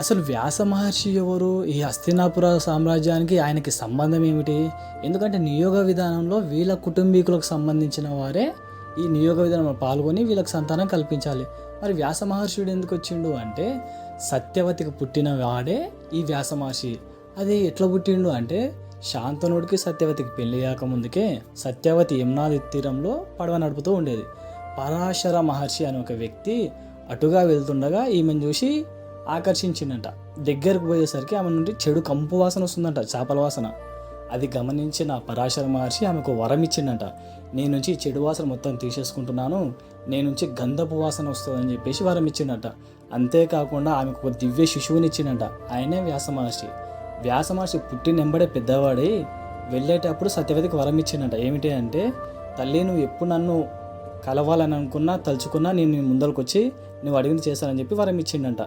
అసలు వ్యాస మహర్షి ఎవరు? ఈ హస్తినాపుర సామ్రాజ్యానికి ఆయనకి సంబంధం ఏమిటి? ఎందుకంటే నియోగ విధానంలో వీళ్ళ కుటుంబీకులకు సంబంధించిన వారే ఈ నియోగ విధానంలో పాల్గొని వీళ్ళకి సంతానం కల్పించాలి. మరి వ్యాస మహర్షుడు ఎందుకు వచ్చిండు అంటే సత్యవతికి పుట్టిన వాడే ఈ వ్యాస మహర్షి. అది ఎట్లా పుట్టిండు అంటే శాంతనుడికి సత్యవతికి పెళ్ళి ముందుకే సత్యవతి యమునాది తీరంలో పడవ నడుపుతూ ఉండేది. పరాశర మహర్షి అనే ఒక వ్యక్తి అటుగా వెళ్తుండగా ఈమెను చూసి ఆకర్షించిందంట. దగ్గరకు పోయేసరికి ఆమె నుండి చెడు కంపు వాసన వస్తుందంట చేపల వాసన. అది గమనించిన పరాశర మహర్షి ఆమెకు వరం ఇచ్చిందంట. నేను నుంచి చెడు వాసన మొత్తం తీసేసుకుంటున్నాను నేను నుంచి గంధపు వాసన వస్తుందని చెప్పేసి వరం ఇచ్చిండట అంతేకాకుండా ఆమెకు ఒక దివ్య శిశువుని ఇచ్చిండంట ఆయనే వ్యాస మహర్షి. వ్యాస మహర్షి పుట్టినెంబడే పెద్దవాడై వెళ్ళేటప్పుడు సత్యవతికి వరం ఇచ్చిండంట ఏమిటి అంటే తల్లి నువ్వు ఎప్పుడు నన్ను కలవాలని అనుకున్నా తలుచుకున్నా నేను నీ ముందరకు వచ్చి నువ్వు అడిగింది చేస్తానని చెప్పి వరం ఇచ్చిండంట